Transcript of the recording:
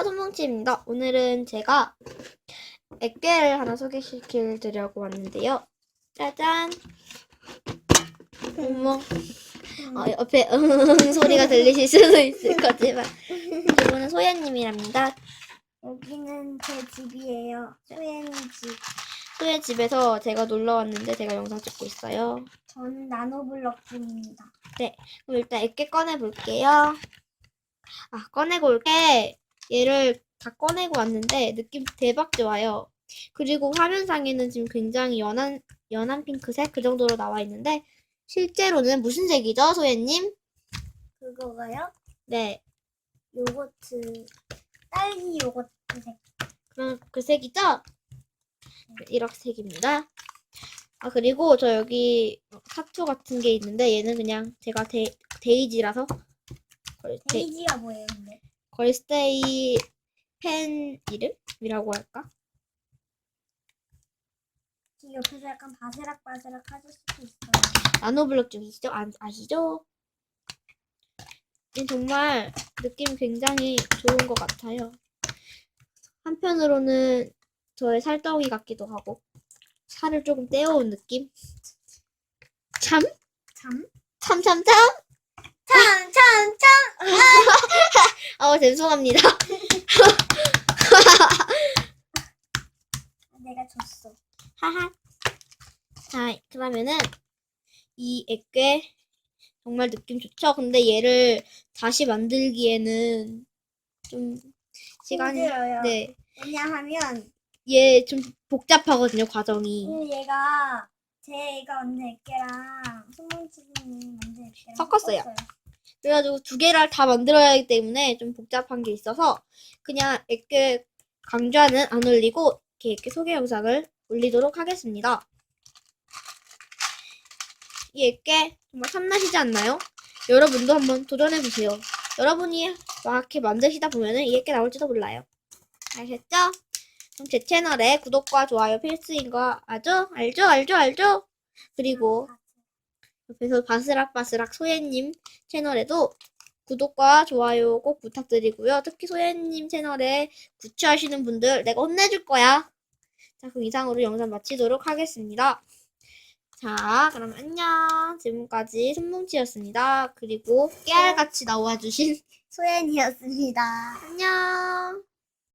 손뭉치입니다. 오늘은 제가 액괴를 하나 소개시켜 드리려고 왔는데요. 짜잔! 어머, 어, 옆에 응 소리가 들리실 수도 있을 거지만 이분은 소연님이랍니다. 여기는 제 집이에요. 소연이 집. 소연 집에서 제가 놀러 왔는데 제가 영상 찍고 있어요. 저는 나노블럭 중입니다. 그럼 일단 액괴 꺼내 볼게요. 아 꺼내고 올게 얘를 다 꺼내고 왔는데 느낌 대박 좋아요. 그리고 화면상에는 지금 굉장히 연한 연한 핑크색 그 정도로 나와 있는데 실제로는 무슨 색이죠, 소연님? 그거가요? 네, 요거트 딸기 요거트 색. 그럼 그 색이죠? 이렇게 색입니다. 아 그리고 저 여기 타투 같은 게 있는데 얘는 그냥 제가 데, 데이지라서 데이지가 뭐예요, 근데? 걸스데이 팬 이름이라고 할까? 이 옆에서 약간 바스락바스락 하실 수도 있어요. 나노블럭 중이시죠? 아, 아시죠? 이 정말 느낌 굉장히 좋은 것 같아요. 한편으로는 저의 살덩이 같기도 하고 살을 조금 떼어온 느낌? 참? 참? 참, 참, 참? 참, 참, 참! 어, 죄송합니다. 아, 내가 졌어. 하하. 자, 그러면은 이 액괴 정말 느낌 좋죠? 근데 얘를 다시 만들기에는 좀 시간이 힘들어요. 네. 왜냐하면 얘 좀 복잡하거든요, 과정이. 그 얘가 제가 언제 액계랑 손뭉치님 언제 액계랑 섞었어요. 그래가지고 두 개를 다 만들어야 하기 때문에 좀 복잡한 게 있어서 그냥 액괴 강좌는 안 올리고 이렇게 액괴 소개 영상을 올리도록 하겠습니다. 이 액괴 정말 탐나시지 않나요? 여러분도 한번 도전해보세요. 여러분이 막 이렇게 만드시다 보면은 이 액괴 나올지도 몰라요. 아셨죠? 그럼 제 채널에 구독과 좋아요 필수인 거 아죠? 알죠? 알죠? 알죠? 그리고 옆에서 바스락바스락 소예님 채널에도 구독과 좋아요 꼭 부탁드리고요. 특히 소예님 채널에 구취하시는 분들 내가 혼내줄 거야. 자, 그럼 이상으로 영상 마치도록 하겠습니다. 자, 그럼 안녕. 지금까지 손뭉치였습니다. 그리고 깨알같이 나와주신 소연이었습니다. 안녕.